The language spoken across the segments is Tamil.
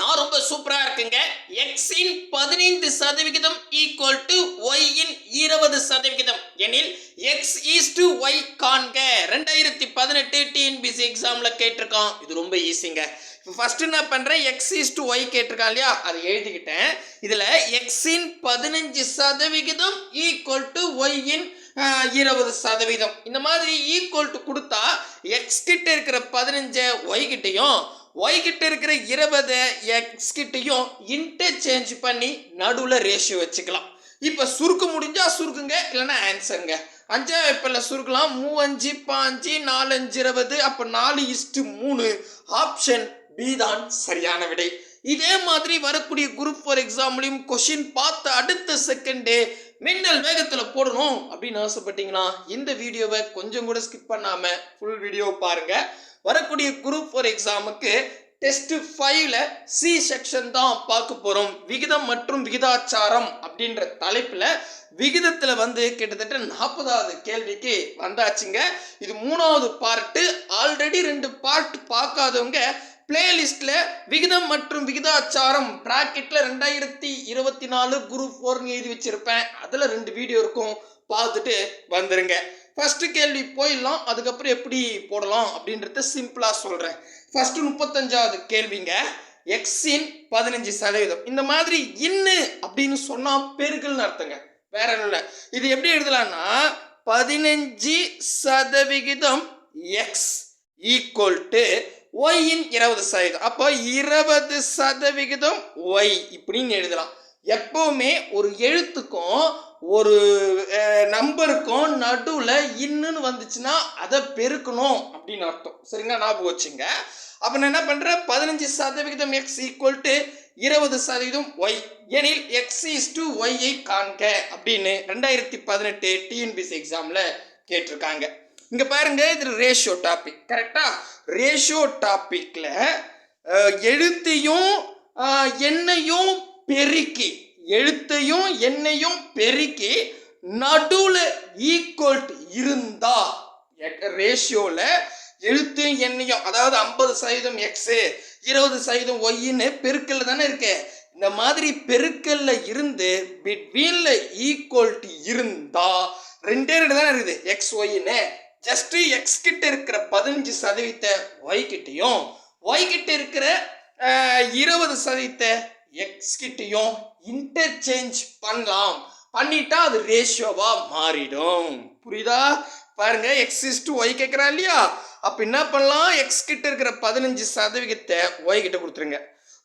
நான் ரொம்ப சூப்பரா இருக்குங்க. எக்ஸின் பதினைந்து சதவிகிதம் ஈக்குவல் டு ஒய்யின் இருபது சதவிகிதம். எனில் எக்ஸ் ஈஸ் டு ஒய் காண்க. ரெண்டாயிரத்தி பதினெட்டு டிஎன்பிசி எக்ஸாம்ல கேட்டிருக்கான். இது ரொம்ப ஈஸிங்க ஃபஸ்ட்டு ஃபர்ஸ்ட் என்ன பண்றேன்? எக்ஸ் ஈஸ் டு ஒய் கேட்டிருக்கான் இல்லையா? அதை எழுதிக்கிட்டேன். இதுல எக்ஸின் பதினஞ்சு சதவிகிதம் ஈக்குவல் டு ஒய்யின் இருபது சதவீதம் இந்த மாதிரி ஈக்குவல் டு கொடுத்தா எக்ஸ் கிட்ட இருக்கிற பதினஞ்சை ஒய் கிட்டையும் ஒய்கிட்ட இருக்கிற இருபது எக்ஸ் கிட்டையும் இன்டர்சேஞ்ச் பண்ணி நடுவில் ரேஷியோ வச்சுக்கலாம். இப்போ சுருக்க முடிஞ்சால் சுருக்குங்க இல்லைன்னா ஆன்சருங்க அஞ்சா இப்போ சுருக்கலாம். மூவஞ்சு பாஞ்சு நாலஞ்சு இருபது அப்போ நாலு இஸ்டு மூணு. ஆப்ஷன் பி தான் சரியான விடை. இதே மாதிரி வரக்கூடிய குரூப் ஃபார் எக்ஸாம்லையும் கொஷின் பார்த்த அடுத்த செகண்டே மின்னல் வேகத்தில் போடணும் அப்படின்னு ஆசைப்பட்டீங்கன்னா இந்த வீடியோவை கொஞ்சம் கூட ஸ்கிப் பண்ணாமல் ஃபுல் வீடியோ பாருங்க. வரக்கூடிய குரூப் ஃபோர் எக்ஸாமுக்கு டெஸ்ட் ஃபைவ்ல சி செக்ஷன் தான் பார்க்க போகிறோம் விகிதம் மற்றும் விகிதாச்சாரம் அப்படின்ற தலைப்பில் விகிதத்தில் வந்து கிட்டத்தட்ட நாற்பதாவது கேள்விக்கு வந்தாச்சுங்க. இது மூணாவது பார்ட்டு ஆல்ரெடி ரெண்டு பார்ட் பார்க்காதவங்க பிளேலிஸ்டில் விகிதம் மற்றும் விகிதாச்சாரம் ப்ராக்கெட்டில் ரெண்டாயிரத்தி இருபத்தி நாலு குரூப் ஃபோர்னு எழுதி வச்சுருப்பேன். அதில் ரெண்டு வீடியோ இருக்கும். பார்த்துட்டு வந்துடுங்க ஃபஸ்ட்டு கேள்வி போயிடலாம். அதுக்கப்புறம் எப்படி போடலாம் அப்படின்றத சிம்பிளாக சொல்கிறேன் ஃபஸ்ட்டு முப்பத்தஞ்சாவது கேள்விங்க. எக்ஸின் பதினஞ்சு சதவீதம். இந்த மாதிரி இன்னு அப்படின்னு சொன்னால் பெருக்கல்னு அர்த்தங்க. வேற ஒன்றும் இல்லை. இது எப்படி எழுதலாம்னா பதினஞ்சு சதவிகிதம் எக்ஸ் ஈக்குவல் டு ஒய்யின் இருபது சதவீதம். அப்போ இருபது சதவிகிதம் ஒய் இப்படின்னு எழுதலாம். எப்பவுமே ஒரு எழுத்துக்கும் ஒரு நம்பருக்கும் நடுவில் இன்னுன்னு வந்துச்சுன்னா அதை பெருக்கணும் அப்படின்னு அர்த்தம். சரிங்களா? ஞாபகம் வச்சுங்க. அப்போ நான் என்ன பண்ணுறேன் பதினஞ்சு சதவிகிதம் எக்ஸ் ஈக்குவல் டு இருபது சதவீதம் ஒய் எனில் எக்ஸ் இஸ் டு ஒய்யை காண்க அப்படின்னு ரெண்டாயிரத்தி பதினெட்டு டிஎன்பிசி எக்ஸாமில் கேட்டிருக்காங்க. இங்கே பாருங்க இது ரேஷியோ டாபிக் கரெக்டாக ரேஷியோ டாப்பிக்கில் எழுத்தையும் எண்ணையும் பெருக்கி எழுத்தையும் எண்ணையும் பெருக்கி நடுவில் ஈக்குவல் இருந்தா ரேஷியோவில் எழுத்தையும் எண்ணையும் அதாவது ஐம்பது சதவீதம் எக்ஸு இருபது சதவீதம் ஒய்ன்னு பெருக்கல்ல தானே இருக்கு. இந்த மாதிரி பெருக்கல்ல இருந்து பிட்வீனில் ஈக்குவல்ட்டி இருந்தா ரெண்டே ரெண்டு தானே இருக்குது எக்ஸ் ஒய்ன்னு ஜஸ்ட் எக்ஸ் கிட்ட இருக்கிற பதினஞ்சு சதவீதத்தை ஒய் கிட்டையும் ஒய் கிட்ட இருக்கிற இருபது சதவீதத்தை எக்ஸ் கிட்டையும் இன்டர்சேஞ்ச் பண்ணலாம். பண்ணிட்டா அது ரேஷியோவா மாறிடும். புரியுதா? பாருங்க எக்ஸ் டு ஒய் கேட்குறா இல்லையா? அப்போ என்ன பண்ணலாம்? எக்ஸ் கிட்ட இருக்கிற பதினஞ்சு சதவீதத்தை ஒய் கிட்ட கொடுத்துருங்க.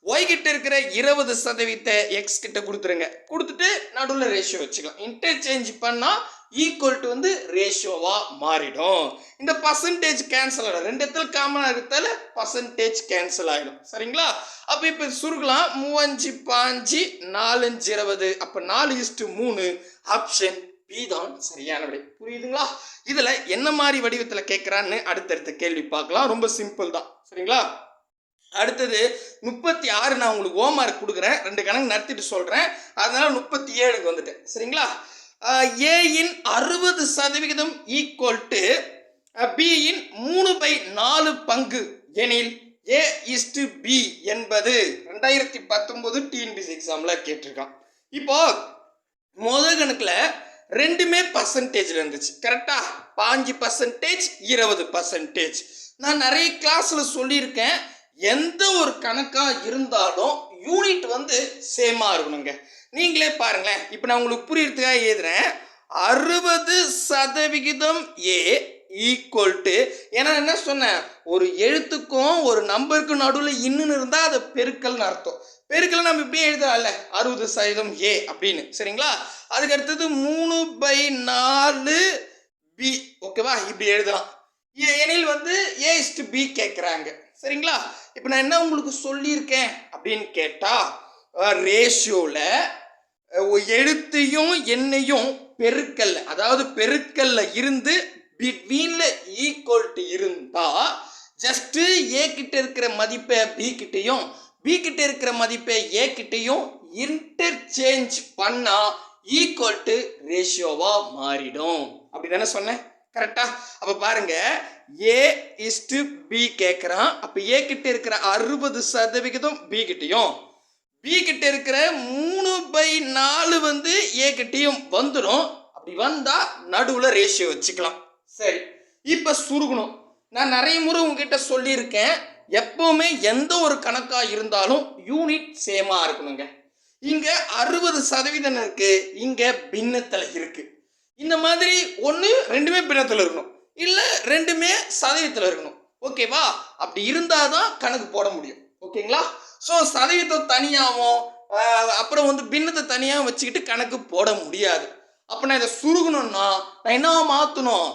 ஒய்கிட்ட இருக்கிற இருபது சதவீதத்தை எக்ஸ் கிட்ட கொடுத்துருங்க. கொடுத்துட்டு நடுவில் ரேஷியோ வச்சுக்கலாம். இன்டர்சேஞ்ச் பண்ணால் ஈக்குவல் டு வந்து ரேஷியோவாக மாறிடும். இந்த பர்சன்டேஜ் கேன்சல் ஆகிடும் ரெண்டு இடத்துல காமனாக இருக்கிறதால பர்சன்டேஜ் கேன்சல் ஆகிடும் சரிங்களா? அப்போ இப்போ சுருக்கலாம். மூவஞ்சு பாஞ்சு நாலஞ்சு இருபது. அப்போ நாலு இஸ்டு மூணு. ஆப்ஷன் பி தான் சரியான விடை புரியுதுங்களா? இதில் என்ன மாதிரி வடிவத்தில் கேட்குறான்னு அடுத்தடுத்த கேள்வி பார்க்கலாம். ரொம்ப சிம்பிள் தான். சரிங்களா? அடுத்தது முப்பத்தி ஆறு நான் உங்களுக்கு ஹோம்ஒர்க் கொடுக்குறேன். ரெண்டு கணக்கு நடத்திட்டு சொல்கிறேன் அதனால் முப்பத்தி ஏழுக்கு வந்துட்டேன். சரிங்களா? ஏயின் அறுபது சதவிகிதம் ஈக்குவல் டு பியின் மூணு பை நாலு பங்கு எனில் ஏ இஸ்டு பி என்பது ரெண்டாயிரத்தி பத்தொம்போது டிஎன்பிசி எக்ஸாமில் கேட்டிருக்கான். இப்போ முதல் கணக்கில் ரெண்டுமே பர்சன்டேஜில் இருந்துச்சு. கரெக்டாக பாஞ்சு பர்சன்டேஜ் இருபது பர்சன்டேஜ் நான் நிறைய கிளாஸில் சொல்லியிருக்கேன். எந்த ஒரு கணக்காக இருந்தாலும் யூனிட் வந்து சேமாக இருக்கணுங்க. நீங்களே பாருங்களேன். இப்போ நான் உங்களுக்கு புரியறதுக்காக எழுதுறேன். அறுபது சதவிகிதம் ஏ ஈக்குவல் டு ஏன்னா என்ன சொன்னேன்? ஒரு எழுத்துக்கும் ஒரு நம்பருக்கும் நடுவில் இன்னுன்னு இருந்தால் அது பெருக்கல்னு அர்த்தம். பெருக்கல் நம்ம இப்படியே எழுதலாம்ல அறுபது சதவீதம் ஏ அப்படின்னு. சரிங்களா? அதுக்கு அடுத்தது மூணு பை நாலு பி ஓகேவா இப்படி எழுதலாம். எனில் வந்து ஏ இஸ்டு பி கேட்குறாங்க சரிங்களா? இப்போ நான் என்ன உங்களுக்கு சொல்லியிருக்கேன் அப்படின்னு கேட்டால் ரேஷியோவில் எழுத்தையும் எண்ணையும் பெருக்கல்ல அதாவது பெருக்கல்ல இருந்து பிட்வீன்ல ஈக்குவல்ட்டு இருந்தால் ஜஸ்ட்டு ஏ கிட்ட இருக்கிற மதிப்பை பி கிட்டையும் பி கிட்ட இருக்கிற மதிப்பை ஏ கிட்டேயும் இன்டர்சேஞ்ச் பண்ணால் ஈக்குவல் டு மாறிடும். அப்படி தானே சொன்னேன்? கரெக்டா அப்போ பாருங்க ஏ இஸ்டு பி கேட்குறான் அப்போ ஏ கிட்ட இருக்கிற அறுபது சதவிகிதம் பி கிட்டேயும். பி கிட்ட இருக்கிற மூணு பை நாலு வந்து ஏ கிட்டேயும் வந்துடும் அப்படி வந்தால் நடுவில் ரேஷியோ வச்சுக்கலாம். சரி இப்போ சுருகணும் நான் நிறைய முறை உங்ககிட்ட சொல்லியிருக்கேன். எப்பவுமே எந்த ஒரு கணக்காக இருந்தாலும் யூனிட் சேமாக இருக்கணுங்க. இங்கே அறுபது சதவீதம் இருக்குது இங்கே பின்னத்தில் இருக்குது இந்த மாதிரி ஒன்று ரெண்டுமே பின்னத்தில் இருக்கணும். இல்லை ரெண்டுமே சதவீதத்தில் இருக்கணும். ஓகேவா அப்படி இருந்தால் தான் கணக்கு போட முடியும். ஓகேங்களா ஸோ சதவீதம் தனியாகவும் அப்புறம் வந்து பின்னத்தை தனியாக வச்சுக்கிட்டு கணக்கு போட முடியாது. அப்போ நான் இதை சுருகணும்னா நான் என்ன மாற்றணும்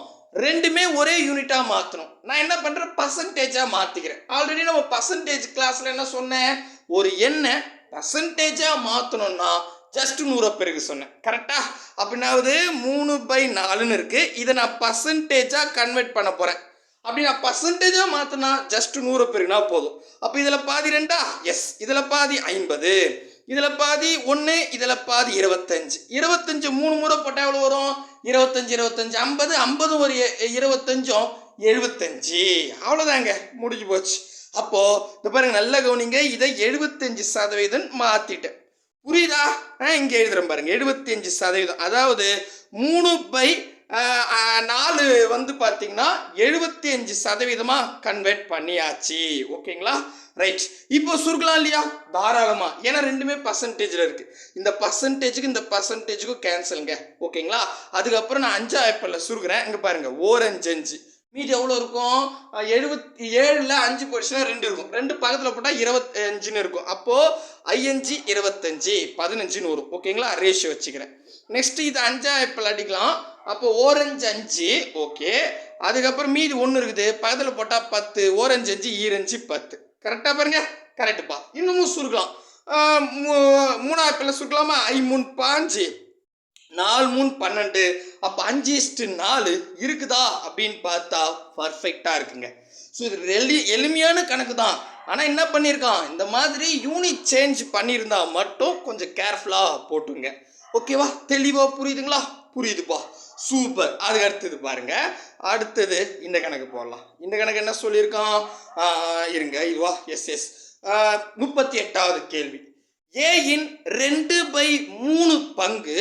ரெண்டுமே ஒரே யூனிட்டாக மாற்றணும் நான் என்ன பண்ணுறேன் பர்சன்டேஜாக மாற்றிக்கிறேன் ஆல்ரெடி நம்ம பர்சன்டேஜ் கிளாஸில் என்ன சொன்னேன்? ஒரு எண்ணை பர்சன்டேஜாக மாற்றணும்னா ஜஸ்ட் நூறை பெருகு சொன்னேன். கரெக்டா அப்படின்னாவது மூணு பை நாலுன்னு இருக்குது இதை நான் பர்சன்டேஜாக கன்வெர்ட் பண்ண போகிறேன் அப்படி நான் பர்சன்டேஜாக மாற்றினா ஜஸ்ட் நூறு பெருகுனா போதும். அப்போ இதில் பாதி ரெண்டா? எஸ் இதில் பாதி ஐம்பது. இதில் பாதி ஒன்று இதில் பாதி இருபத்தஞ்சு. இருபத்தஞ்சு மூணு முறை போட்டால் எவ்வளோ வரும்? இருபத்தஞ்சு இருபத்தஞ்சு. ஐம்பது ஐம்பது ஒரு இருபத்தஞ்சும் எழுபத்தஞ்சு. அவ்வளோதாங்க முடிஞ்சு போச்சு. அப்போது இந்த பாருங்க நல்ல கவனிங்க. இதை எழுபத்தஞ்சு சதவீதம் மாற்றிட்டேன் புரியுதா? ஆ இங்கே எழுதுறேன் பாருங்க. எழுபத்தஞ்சு சதவீதம். அதாவது மூணு பை நாலு வந்து பார்த்தீங்கன்னா எழுபத்தி அஞ்சு சதவீதமாக கன்வெர்ட் பண்ணியாச்சு. ஓகேங்களா? ரைட் இப்போ சுருக்கலாம் இல்லையா? தாராளமாக ஏன்னா ரெண்டுமே பர்சன்டேஜில் இருக்குது இந்த பர்சன்டேஜுக்கு இந்த பர்சன்டேஜுக்கும் கேன்சலுங்க ஓகேங்களா? அதுக்கப்புறம் நான் அஞ்சா ஆப்பிளில் சுருக்குறேன். இங்கே பாருங்கள் ஓரஞ்சு அஞ்சு. மீதி எவ்வளோ இருக்கும்? எழுபத்தி ஏழில் அஞ்சு போயிடுச்சுன்னா ரெண்டு இருக்கும். ரெண்டு பக்கத்தில் போட்டால் இருபத்தஞ்சுன்னு இருக்கும். அப்போது ஐயஞ்சு இருபத்தஞ்சு பதினஞ்சுன்னு வரும் ஓகேங்களா ரேஷியோ வச்சுக்கிறேன். நெக்ஸ்ட் இது அஞ்சா இப்போ அடிக்கலாம். அப்போ ஓரஞ்சு அஞ்சு. ஓகே அதுக்கப்புறம் மீதி ஒன்று இருக்குது. பக்கத்தில் போட்டால் பத்து. ஓரஞ்சு அஞ்சு ஈரஞ்சு பத்து. கரெக்டாக பாருங்க? கரெக்டுப்பா இன்னமும் சுருக்கலாம். மூ- மூணா சுருக்கலாமா? ஐ மூணு பாஞ்சு. நாலு மூணு பன்னெண்டு. அப்போ அஞ்சு இஸ்டு நாலு இருக்குதா அப்படின்னு பார்த்தா பர்ஃபெக்டாக இருக்குங்க. ஸோ இது எளி எளிமையான கணக்கு தான் ஆனால் என்ன பண்ணியிருக்கான் இந்த மாதிரி யூனிட் சேஞ்ச் பண்ணியிருந்தா மட்டும் கொஞ்சம் கேர்ஃபுல்லாக போட்டுங்க. ஓகேவா தெளிவாக புரியுதுங்களா? புரியுதுப்பா. சூப்பர் அதுக்கு அடுத்தது பாருங்க. அடுத்தது இந்த கணக்கு போடலாம். இந்த கணக்கு என்ன சொல்லியிருக்கான்? இருங்க. இதுவா எஸ் எஸ் முப்பத்தி எட்டாவது கேள்வி. ஏயின் ரெண்டு பை மூணு பங்கு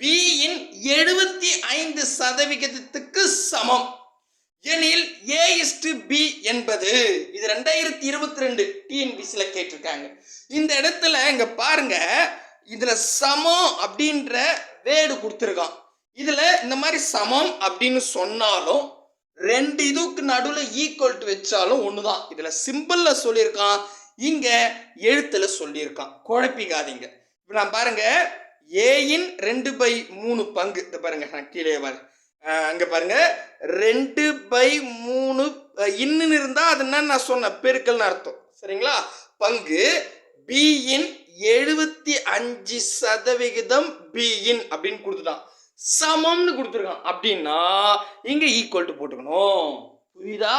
பியின் எழுபத்தி ஐந்து சதவிகிதத்துக்கு சமம். எனில் ஏ இஸ்டு பி என்பது இது ரெண்டாயிரத்தி இருபத்தி ரெண்டு டிஎன்பிசியில் கேட்டிருக்காங்க. இந்த இடத்துல இங்கே பாருங்க இதில் சமம் அப்படின்ற வேடு கொடுத்துருக்கான். இதில் இந்த மாதிரி சமம் அப்படின்னு சொன்னாலும் ரெண்டு இதுக்கு நடுவில் ஈக்குவல் டு வச்சாலும் ஒன்று தான் இதில் சிம்பிளில் சொல்லியிருக்கான் இங்கே எழுத்தில் சொல்லியிருக்கான். குழப்பிக்காதீங்க. இப்போ நான் பாருங்கள் ஏயின் ரெண்டு பை மூணு பங்கு. இந்த பாருங்க நான் கீழே பாரு அங்கே பாருங்க. ரெண்டு பை மூணு இன்னுன்னு இருந்தால் அது என்ன நான் சொன்னேன்? பெருக்கல்னு அர்த்தம். சரிங்களா? பங்கு பியின் எழுபத்தி அஞ்சு சதவிகிதம் பியின் அப்படின்னு கொடுத்துட்டான். சமம்னு கொடுத்துருக்கான். அப்படின்னா இங்க ஈக்குவல் டு போட்டுக்கணும். புரியுதா?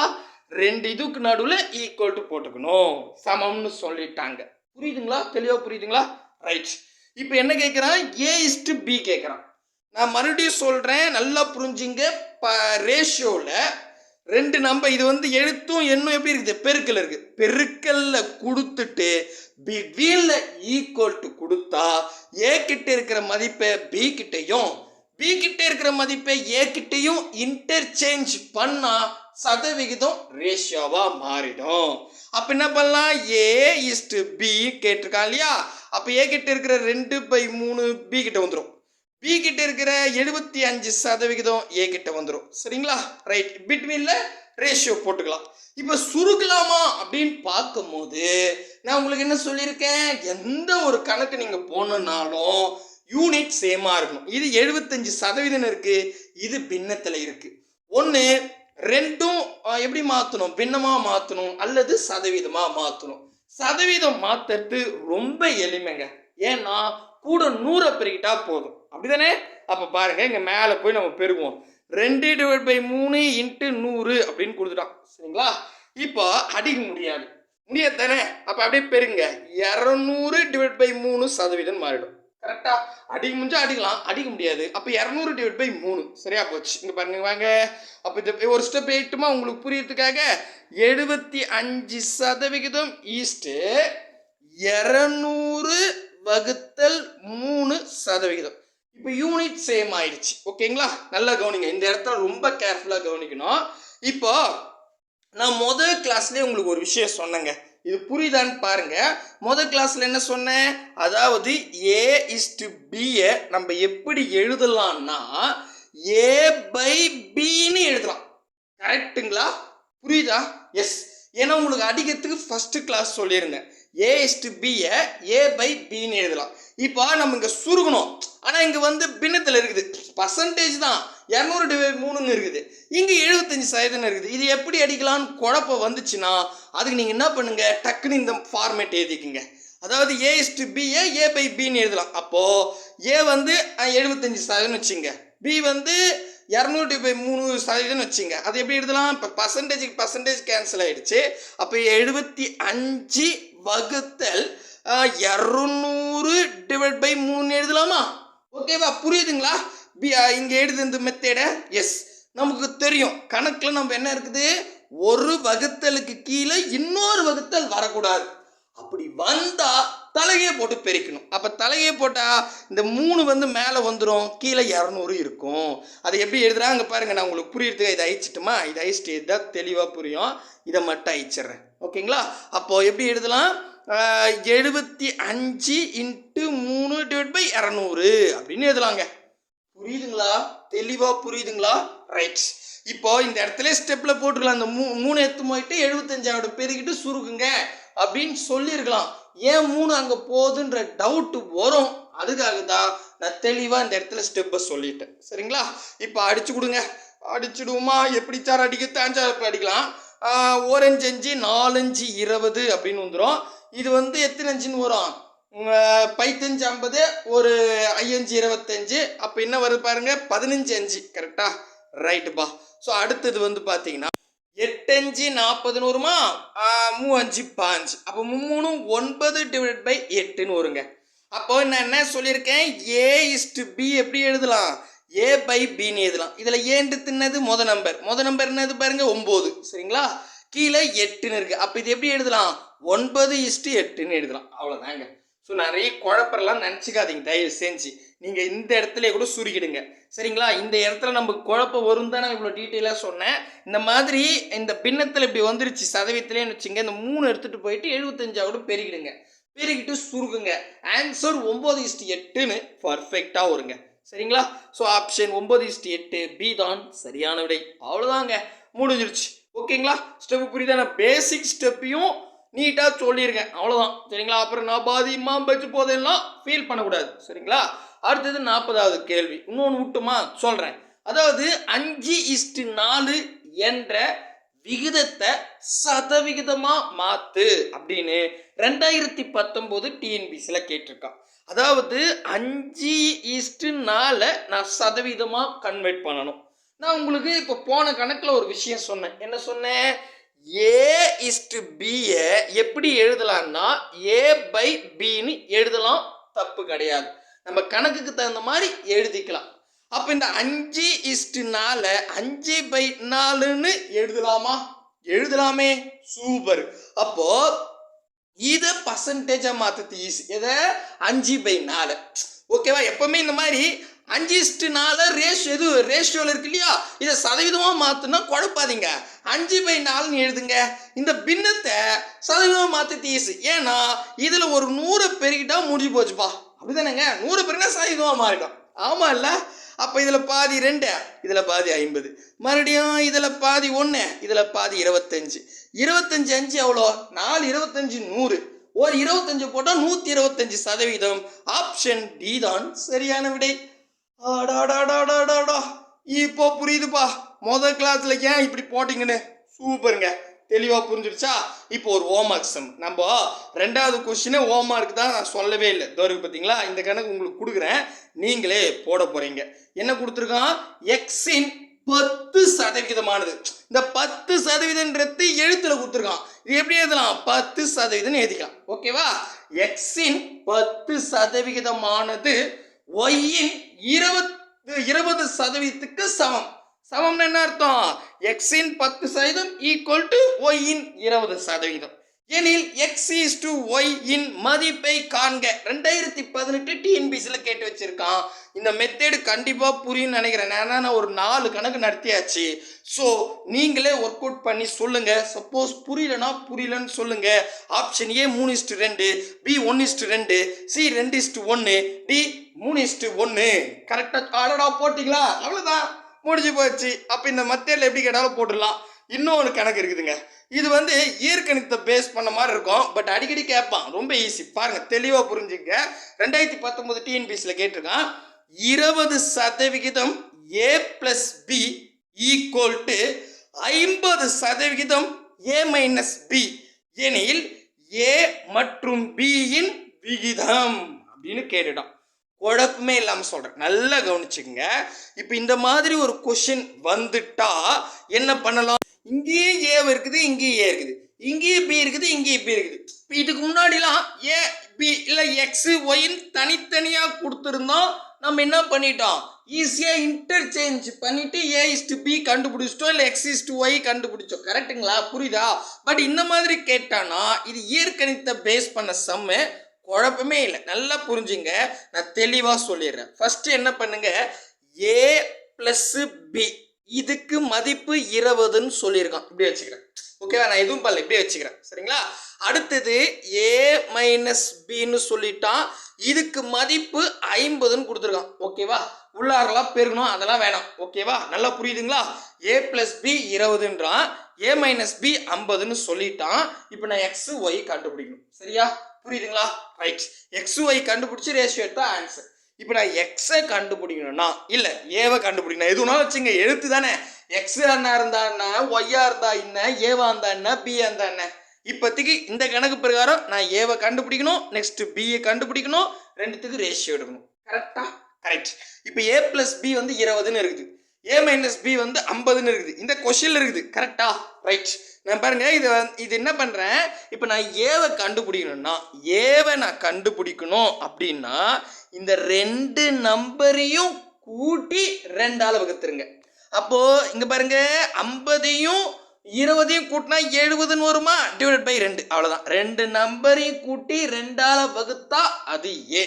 ரெண்டு இதுக்கு நடுவில் ஈக்குவல் டு போட்டுக்கணும். சமம்னு சொல்லிட்டாங்க. புரியுதுங்களா? தெளிவா புரியுதுங்களா? ரைட் இப்போ என்ன கேட்குறான் ஏ இஸ்டு பி கேட்குறான் நான் மறுபடியும் சொல்கிறேன் நல்லா புரிஞ்சுங்க. ப ரேஷியோவில் ரெண்டு நம்ப இது வந்து எழுத்தும் எண்ணும் எப்படி இருக்குது? பெருக்கல் இருக்குது. பெருக்கல்ல கொடுத்துட்டு பிட்வீனில் ஈக்குவல் டு கொடுத்தா ஏ கிட்ட இருக்கிற மதிப்பை பி கிட்டையும் பி கிட்ட இருக்கிற மதிப்பை ஏ கிட்டையும் இன்டர்சேஞ்ச் பண்ணால் சதவிகிதம் ரேஷியோவா மாறிடும். அப்ப என்ன பண்ணலாம்? ஏ இஸ்டு பி கேட்டிருக்கான் இல்லையா? அப்ப ஏ கிட்ட இருக்கிற ரெண்டு பை மூணு பி கிட்ட வந்துடும் பி கிட்ட இருக்கிற எழுபத்தி அஞ்சு சதவிகிதம் ஏ கிட்ட வந்துடும் சரிங்களா? ரைட் பிட்வீன்ல ரேஷியோ போட்டுக்கலாம். இப்போ சுருக்கலாமா அப்படின்னு பார்க்கும்போது நான் உங்களுக்கு என்ன சொல்லியிருக்கேன்? எந்த ஒரு கணக்கு நீங்கள் போனனாலும் யூனிட் சேமாக இருக்கணும். இது எழுபத்தஞ்சு சதவீதம் இருக்கு. இது பின்னத்தில் இருக்கு. ஒன்று ரெண்டும் எப்படி மாற்றணும் பின்னமாக மாற்றணும் அல்லது சதவீதமாக மாற்றணும் சதவீதம் மாற்றுறது ரொம்ப எளிமைங்க. ஏன்னா கூட நூறை பெருகிட்டா போதும். அப்படிதானே? அப்போ பாருங்க இங்கே மேலே போய் நம்ம பெருகுவோம். ரெண்டு டிவைட் பை மூணு இன்ட்டு நூறு அப்படின்னு கொடுத்துட்டான். சரிங்களா? இப்போ அடிக்க முடியாது. முடியாது தானே அப்போ அப்படியே பெருங்க. இரநூறு டிவைட் பை மூணு சதவீதம் மாறிடும். கரெக்டாக அடிக்க முடிஞ்சால் அடிக்கலாம் அடிக்க முடியாது. அப்போ இரநூறு டிவைட் பை மூணு. சரியா போச்சு. இங்கே பாருங்க வாங்க. அப்போ இது ஒரு ஸ்டெப் எயிட்டுமா உங்களுக்கு புரியறதுக்காக? எழுபத்தி அஞ்சு சதவிகிதம் ஈஸ்ட்டு இரநூறு வகுத்தல் மூணு சதவிகிதம். இப்போ யூனிட் சேம் ஆயிடுச்சு. ஓகேங்களா நல்லா கவனிங்க. இந்த இடத்துல ரொம்ப கேர்ஃபுல்லாக கவனிக்கணும். இப்போ நான் முதல் கிளாஸ்லேயே உங்களுக்கு ஒரு விஷயம் சொன்னேங்க. இது புரியுதான்னு பாருங்க. முதல் கிளாஸ்ல என்ன சொன்னேன் அதாவது ஏ இஸ்டு பியை நம்ம எப்படி எழுதலாம்னா ஏ பை பின்னு எழுதலாம். கரெக்ட்டுங்களா புரியுதா? எஸ் ஏன்னா உங்களுக்கு அடிக்கிறதுக்கு ஃபர்ஸ்ட் கிளாஸ் சொல்லியிருந்தேன். ஏ இஸ்டு பியை ஏ பை பின்னு எழுதலாம். இப்போ நம்ம இங்கே சுருகணும் ஆனால் இங்கே வந்து பின்னத்தில் இருக்குது. பர்சன்டேஜ் தான். இரநூறு டிவைட் மூணுன்னு இருக்குது. இங்கே எழுபத்தஞ்சி சதவீதம் இருக்குது. இது எப்படி அடிக்கலாம்னு குழப்பம் வந்துச்சுன்னா அதுக்கு நீங்கள் என்ன பண்ணுங்கள் டக்குன்னு இந்த ஃபார்மேட் எழுதிக்குங்க. அதாவது A is to B A A by பின்னு எழுதலாம். அப்போது ஏ வந்து எழுபத்தஞ்சி சதவீதம்னு சதவீதம் வச்சுங்க. பி வந்து இரநூறு பை மூணு சதவீதம் வச்சுங்க. அது எப்படி எழுதலாம்? இப்போ பர்சன்டேஜுக்கு பர்சன்டேஜ் கேன்சல் ஆகிடுச்சு அப்போ எழுபத்தி அஞ்சு வகுத்தல் இரநூறு டிவைட் பை மூணு எழுதலாமா? ஓகேவா புரியுதுங்களா? இங்கே எழுது இந்த மெத்தேட எஸ் நமக்கு தெரியும். கணக்கில் நம்ம என்ன இருக்குது? ஒரு வகுத்தலுக்கு கீழே இன்னொரு வகுத்தல் வரக்கூடாது. அப்படி வந்தா தலையே போட்டு பெருக்கணும். அப்போ தலையே போட்டால் இந்த மூணு வந்து மேலே வந்துடும் கீழே இரநூறு இருக்கும். அதை எப்படி எழுதுறாங்க பாருங்க. நான் உங்களுக்கு புரியுறதுக்கு இதை அழிச்சிட்டுமா? இதை அழிச்சிட்டு இதான் தெளிவாக புரியும். இதை மட்டும் அழிச்சிடுறேன். ஓகேங்களா? அப்போ எப்படி எழுதலாம்? எழுபத்தி அஞ்சு இன்ட்டு மூணு டிவைட் பை இரநூறு அப்படின்னு எழுதலாங்க. புரியுதுங்களா? தெளிவாக புரியுதுங்களா? ரைட் இப்போ இந்த இடத்துல ஸ்டெப்பில் போட்டுக்கலாம். அந்த மூ மூணு எடுத்து போயிட்டு எழுபத்தஞ்சாவோட பெருகிட்டு சுருக்குங்க. அப்படின்னு சொல்லியிருக்கலாம். ஏன் மூணு அங்கே போகுதுன்ற டவுட்டு வரும். அதுக்காக தான் நான் தெளிவாக இந்த இடத்துல ஸ்டெப்பை சொல்லிட்டேன். சரிங்களா? இப்போ அடிச்சு கொடுங்க. அடிச்சுடுவோமா? எப்படி சார் அடிக்கிறது அஞ்சாவது அடிக்கலாம்? ஓரஞ்சு அஞ்சு நாலஞ்சு இருபது அப்படின்னு வந்துடும் இது வந்து எத்தனை அஞ்சுன்னு வரும்? பைத்தஞ்சு ஐம்பது ஒரு ஐயஞ்சு இருபத்தஞ்சு. அப்போ என்ன வருது பாருங்க? பதினஞ்சு அஞ்சு. கரெக்டா ரைட்டுப்பா ஸோ அடுத்தது வந்து பார்த்தீங்கன்னா எட்டஞ்சு நாற்பது நூறுமா? மூவஞ்சு பாஞ்சு. அப்போ மூணு ஒன்பது டிவைட் பை எட்டுன்னு வருங்க. அப்போ நான் என்ன சொல்லியிருக்கேன்? ஏ இஸ்டு பி எப்படி எழுதலாம்? ஏ பை பின்னு எழுதலாம். இதில் ஏன்ட்டு தின்னது மொத நம்பர் மொத நம்பர் என்னது பாருங்க? ஒம்பது சரிங்களா? கீழே எட்டுன்னு இருக்கு. அப்போ இது எப்படி எழுதலாம்? ஒன்பது இஸ்டு எட்டுன்னு எழுதலாம். அவ்வளோதாங்க ஸோ நிறைய குழப்பரெல்லாம் நினச்சிக்காதீங்க. தயவு செஞ்சு. நீங்கள் இந்த இடத்துல கூட சுருக்கிடுங்க. சரிங்களா? இந்த இடத்துல நம்ம குழப்பம் வரும் தான் நான் இவ்வளோ டீட்டெயிலாக சொன்னேன். இந்த மாதிரி இந்த பின்னத்தில் இப்படி வந்துருச்சு சதவீதத்துலேன்னு வச்சுங்க இந்த மூணு எடுத்துகிட்டு போயிட்டு எழுபத்தஞ்சா கூட பெருகிடுங்க. பெருகிட்டு சுருக்குங்க. ஆன்சர் ஒம்பது இஸ்டி எட்டுன்னு பர்ஃபெக்டாக வருங்க. சரிங்களா? ஸோ ஆப்ஷன் ஒம்பது இஸ்டு எட்டு பி தான் சரியான விடை. அவ்வளோதாங்க முடிஞ்சிருச்சு. ஓகேங்களா? ஸ்டெப் புரியுதான பேசிக் ஸ்டெப்பையும் நீட்டாக சொல்லியிருக்கேன் அவ்வளோதான் சரிங்களா? அப்புறம் நான் பாதிமா பச்சு போதெல்லாம் ஃபீல் பண்ணக்கூடாது. சரிங்களா? அடுத்தது நாற்பதாவது கேள்வி. இன்னொன்று விட்டுமா சொல்கிறேன் அதாவது அஞ்சு இஸ்டு நாலு என்ற விகிதத்தை சதவிகிதமாக மாற்று அப்படின்னு ரெண்டாயிரத்தி பத்தொம்போது டிஎன்பிசியில் கேட்டிருக்கான். அதாவது அஞ்சு ஈஸ்ட்டு நாலை நான் சதவீதமாக கன்வெர்ட் பண்ணணும். நான் உங்களுக்கு இப்போ போன கணக்கில் ஒரு விஷயம் சொன்னேன். என்ன சொன்னேன்? ஏ இஸ்டு பியை எப்படி எழுதலாம்னா ஏ பை பின்னு எழுதலாம் தப்பு கிடையாது. நம்ம கணக்குக்கு தகுந்த மாதிரி எழுதிக்கலாம். அப்போ இந்த அஞ்சு இஸ்டு நாலை அஞ்சு பை நாலுன்னு எழுதலாமா? எழுதலாமே. சூப்பர். அப்போ இதை பர்சன்டேஜாக மாற்றுறது ஈஸி எதை? அஞ்சு பை நாலு. ஓகேவா? எப்பவுமே இந்த மாதிரி அஞ்சு இஸ்டு நாலு ரேஷ் எது ரேஷியோவில் இருக்கு இல்லையா? இதை சதவீதமாக மாற்றினா குழப்பாதீங்க. அஞ்சு பை நாலுன்னு எழுதுங்க. இந்த பின்னத்தை சதவீதமாக மாற்றி தீசு ஏன்னா இதில் ஒரு நூறு பெருகிட்டா முடிஞ்சு போச்சுப்பா அப்படிதானேங்க? நூறு பெருகினா சதவீதமாக மாறிடும். ஆமாம் இல்லை? அப்போ இதில் பாதி ரெண்டு இதில் பாதி ஐம்பது. மறுபடியும் இதில் பாதி ஒன்று இதில் பாதி இருபத்தஞ்சு. இருபத்தஞ்சு அஞ்சு எவ்வளோ? நாலு இருபத்தஞ்சு நூறு. ஒரு இருபத்தஞ்சு போட்டால் நூற்றி இருபத்தஞ்சு சதவீதம். ஆப்ஷன் டி தான் சரியான விடை. ஆடாடாடாடாடாடா இப்போ புரியுதுப்பா. முதல் கிளாஸில் ஏன் இப்படி போட்டிங்கன்னு? சூப்பருங்க. தெளிவாக புரிஞ்சிருச்சா இப்போ ஒரு ஹோம்ஒர்க் சம் நம்ம ரெண்டாவது கொஸ்டினு ஹோம்ஒர்க் தான் நான் சொல்லவே இல்லை. தோருக்கு பார்த்தீங்களா இந்த கணக்கு உங்களுக்கு கொடுக்குறேன். நீங்களே போட போகிறீங்க என்ன கொடுத்துருக்கான்? எக்ஸின் பத்து சதவிகிதமானது. இந்த பத்து சதவீதன்றது எழுத்துல கொடுத்துருக்கான். இது எப்படி எழுதலாம்? பத்து சதவீதம் எழுதிக்கலாம். ஓகேவா எக்ஸின் பத்து சதவிகிதமானது ஒய்யின் இருபது இருபது சதவீதத்துக்கு சமம். சமம்னு என்ன அர்த்தம்? எக்ஸின் பத்து சதவீதம் ஈக்குவல் டு ஒய்யின் இருபது சதவீதம். எனில் எக்ஸ் இஸ் டு ஒய் இன் மதிப்பை காண்க. ரெண்டாயிரத்தி பதினெட்டு டிஎன்பிசியில் கேட்டு வச்சுருக்கான். இந்த மெத்தேடு கண்டிப்பாக புரியும்னு நினைக்கிறேன். ஏன்னா நான் ஒரு நாலு கணக்கு நடத்தியாச்சு. ஸோ நீங்களே ஒர்க் அவுட் பண்ணி சொல்லுங்கள் சப்போஸ் புரியலனா புரியலன்னு சொல்லுங்கள் ஆப்ஷன் ஏ மூணு இஸ்டு ரெண்டு. பி ஒன் இஸ்டு ரெண்டு. சி ரெண்டு இஸ்டு ஒன்று டி மூணு இஸ்டு ஒன்று கரெக்டாக ஆர்டராக போட்டிங்களா? அவ்வளோதான் முடிஞ்சு போச்சு. அப்போ இந்த மெத்தேடில் எப்படி கேட்டாலும் போட்டுடலாம். இன்னொன்று கணக்கு இருக்குதுங்க. இது வந்து இயற்கணிதத்தை பேஸ் பண்ண மாதிரி இருக்கும். பட் அடிக்கடி கேட்பான். ரொம்ப ஈஸி பாருங்க தெளிவாக புரிஞ்சுங்க. ரெண்டாயிரத்தி பத்தொன்பது டிஎன்பிசியில் கேட்டிருக்கான். இருபது சதவிகிதம் A plus B equal to ஐம்பது சதவிகிதம் ஏ மைனஸ் பி எனில் ஏ மற்றும் பியின் விகிதம் அப்படின்னு கேட்டுட்டோம் குழப்பமே இல்லாமல் சொல்கிறேன் நல்லா கவனிச்சுங்க இப்போ இந்த மாதிரி ஒரு கொஷின் வந்துட்டா என்ன பண்ணலாம்? இங்கேயும் ஏ இருக்குது இங்கேயும் ஏ இருக்குது. இங்கேயும் பி இருக்குது இங்கேயும் பி இருக்குது. இப்போ இதுக்கு முன்னாடிலாம் ஏ பி இல்லை எக்ஸு ஒயின்னு தனித்தனியாக கொடுத்துருந்தோம் நம்ம என்ன பண்ணிட்டோம்? ஈஸியாக இன்டர்சேஞ்ச் பண்ணிவிட்டு ஏ இஸ்டு பி கண்டுபிடிச்சிட்டோம் இல்லை எக்ஸ் இஸ்டு ஒய் கண்டுபிடிச்சோம். கரெக்ட்டுங்களா புரியுதா? பட் இந்த மாதிரி கேட்டானா இது இயற்கணித்தை பேஸ் பண்ண சம்மு குழப்பமே இல்லை. நல்லா புரிஞ்சுங்க. நான் தெளிவாக சொல்லிடுறேன். ஃபஸ்ட்டு என்ன பண்ணுங்கள் ஏ ப்ளஸ்ஸு பி இதுக்கு மதிப்பு இருபதுன்னு சொல்லியிருக்கான். இப்படி வச்சுக்கிறேன். ஓகேவா நான் எதுவும் பண்ணல. இப்படியே வச்சுக்கிறேன். சரிங்களா? அடுத்தது ஏ மைனஸ் பின்னு சொல்லிட்டான். இதுக்கு மதிப்பு ஐம்பதுன்னு கொடுத்துருக்கான். ஓகேவா உள்ளாரெல்லாம் பெருகணும். அதெல்லாம் வேணாம். ஓகேவா நல்லா புரியுதுங்களா? ஏ ப்ளஸ் பி இருபதுன்றான். ஏ மைனஸ் பி ஐம்பதுன்னு சொல்லிட்டான். இப்போ நான் எக்ஸ் ஒய் கண்டுபிடிக்கணும். சரியா? புரியுதுங்களா? ரைட் எக்ஸ் ஒய் கண்டுபிடிச்சி ரேஷியோ எடுத்தா ஆன்சர் இப்போ நான் எக்ஸை கண்டுபிடிக்கணும்னா இல்லை ஏவை கண்டுபிடிக்கணும். எதுனாலும் வச்சுங்க எழுத்து தானே. எக்ஸ் அண்ணா இருந்தா என்ன ஒய்யா இருந்தா என்ன ஏவா இருந்தா என்ன பிஏ இருந்தா என்ன? இப்போதைக்கு இந்த கணக்கு பிரகாரம் நான் ஏவை கண்டுபிடிக்கணும் நெக்ஸ்ட் பியை கண்டுபிடிக்கணும் ரெண்டுத்துக்கு ரேஷியோ எடுக்கணும். கரெக்டா கரெக்ட் இப்போ ஏ பிளஸ் பி வந்து இருபதுன்னு இருக்குது. ஏ மைனஸ் பி வந்து ஐம்பதுன்னு இருக்குது. இந்த கொஷின் இருக்குது. கரெக்டா ரைட் நான் பாருங்க இது இது என்ன பண்ணுறேன் இப்போ நான் ஏவை கண்டுபிடிக்கணும்னா ஏவை நான் கண்டுபிடிக்கணும் அப்படின்னா இந்த ரெண்டு நம்பரையும் கூட்டி ரெண்டால வகுத்துருங்க. அப்போ இங்க பாருங்க ஐம்பதையும் இருபதையும் கூட்டினா எழுபதுன்னு வருமா? டிவைட் பை ரெண்டு. அவ்வளோதான் ரெண்டு நம்பரையும் கூட்டி ரெண்டால வகுத்தா அது ஏ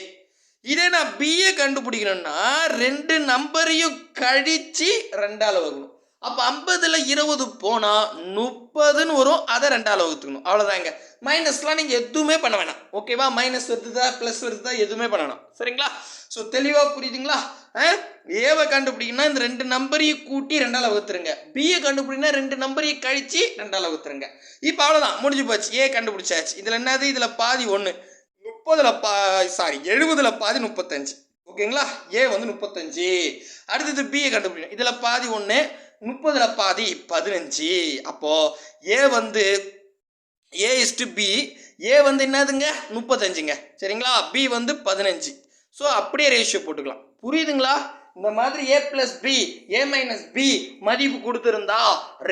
இதே நான் பிஏ கண்டுபிடிக்கணும்னா ரெண்டு நம்பரையும் கழிச்சு ரெண்டால வகுக்கணும். அப்போ ஐம்பதில் இருபது போனால் முப்பதுன்னு வரும். அதை ரெண்டால் வகுத்துக்கணும். அவ்வளோதாங்க மைனஸ்லாம் நீங்கள் எதுவுமே பண்ண வேணாம். ஓகேவா மைனஸ் வருதுதா? ப்ளஸ் வருதுதா? எதுவுமே பண்ண வேணாம். சரிங்களா? ஸோ தெளிவாக புரியுதுங்களா? ஆ? ஏவை கண்டுபிடிக்கணும்னா இந்த ரெண்டு நம்பரையும் கூட்டி ரெண்டால் வகுத்துருங்க. பிஏ கண்டுபிடினா ரெண்டு நம்பரையும் கழித்து ரெண்டால் வகுத்துருங்க. இப்போ அவ்வளோதான் முடிஞ்சு போச்சு. ஏ கண்டுபிடிச்சாச்சு. இதில் என்னது? இதில் பாதி ஒன்று முப்பதில் பா சாரி எழுபதில் பாதி முப்பத்தஞ்சு. ஓகேங்களா ஏ வந்து முப்பத்தஞ்சு. அடுத்தது பிஏ கண்டுபிடிக்கணும். இதில் பாதி ஒன்று முப்பதுல பாதி பதினஞ்சு. அப்போ ஏ வந்து ஏ இஸ்டு பி ஏ வந்து என்னதுங்க? முப்பத்தஞ்சுங்க. சரிங்களா? பி வந்து பதினஞ்சு. ஸோ அப்படியே ரேஷியோ போட்டுக்கலாம். புரியுதுங்களா? இந்த மாதிரி A plus B A minus B மதிப்பு கொடுத்துருந்தா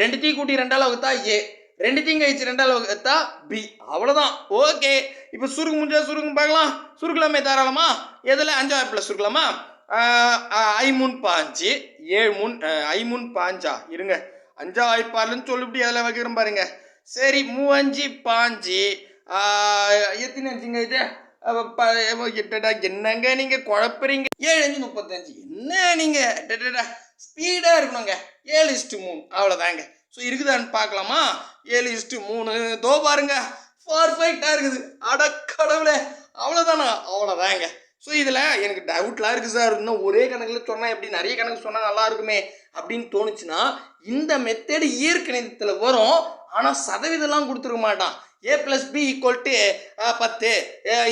ரெண்டுத்தையும் கூட்டி ரெண்டால் வகுத்தா ஏ ரெண்டுத்தையும் கழிச்சு ரெண்டால வகுத்தா பி அவ்வளோதான் ஓகே இப்போ சுருங்க முடிஞ்சா சுருங்க பார்க்கலாம். சுருக்கலாமே தாராளமா? எதில்? அஞ்சாவது ப்ளஸ் சுருக்கலாமா? ஐ மூணு பாஞ்சு. ஏழு மூணு ஐ மூணு பாஞ்சா. இருங்க. அஞ்சா ஆய்ப்பார்லன்னு சொல்லிவிட்டு அதில் வைக்கிறோம் பாருங்க. சரி மூவஞ்சு பாஞ்சு. எத்தனை அஞ்சுங்க இது? ப- எட்டடா, என்னங்க நீங்கள் குழப்புறீங்க? ஏழு அஞ்சு முப்பத்தஞ்சு. என்ன நீங்கள் டடடா, ஸ்பீடாக இருக்கணுங்க. ஏழு இஸ்டு மூணு. அவ்வளோதாங்க ஸோ இருக்குதான்னு பார்க்கலாமா? ஏழு இஸ்டு மூணு. தோ பாருங்க. பர்ஃபெக்டாக இருக்குது. அடக்கடவுளே அவ்வளோதானா அவ்வளோதாங்க ஸோ இதில் எனக்கு டவுட்லாம் இருக்குது சார் இன்னும் ஒரே கணக்கில் சொன்னால் எப்படி நிறைய கணக்கு சொன்னால் நல்லா இருக்குமே அப்படின்னு தோணுச்சுன்னா இந்த மெத்தேடு இயற்கணிதத்தில் வரும். ஆனால் சதவீதம்லாம் கொடுத்துருக்க மாட்டான். A plus B equal to பத்து.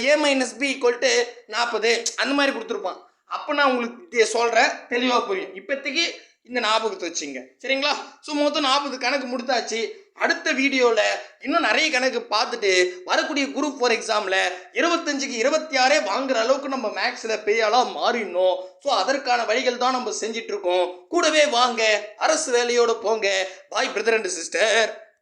A minus B equal to நாற்பது அந்த மாதிரி கொடுத்துருப்பான். அப்போ நான் உங்களுக்கு சொல்கிறேன் தெளிவாக புரியும். இப்போதைக்கு இந்த ஞாபகத்தை வச்சுங்க. சரிங்களா? ஸோ மொத்தம் நாற்பது கணக்கு முடித்தாச்சு. அடுத்த வீடியோவில் இன்னும் நிறைய கணக்கு பார்த்துட்டு வரக்கூடிய குரூப் ஃபோர் எக்ஸாமில் இருபத்தஞ்சுக்கு இருபத்தி ஆறே வாங்குற அளவுக்கு நம்ம மேக்ஸில் பெரியாளாக மாறிடணும். ஸோ அதற்கான வழிகள் தான் நம்ம செஞ்சிட்ருக்கோம் கூடவே வாங்க அரசு வேலையோட போங்க. பாய் பிரதர் அண்ட் சிஸ்டர்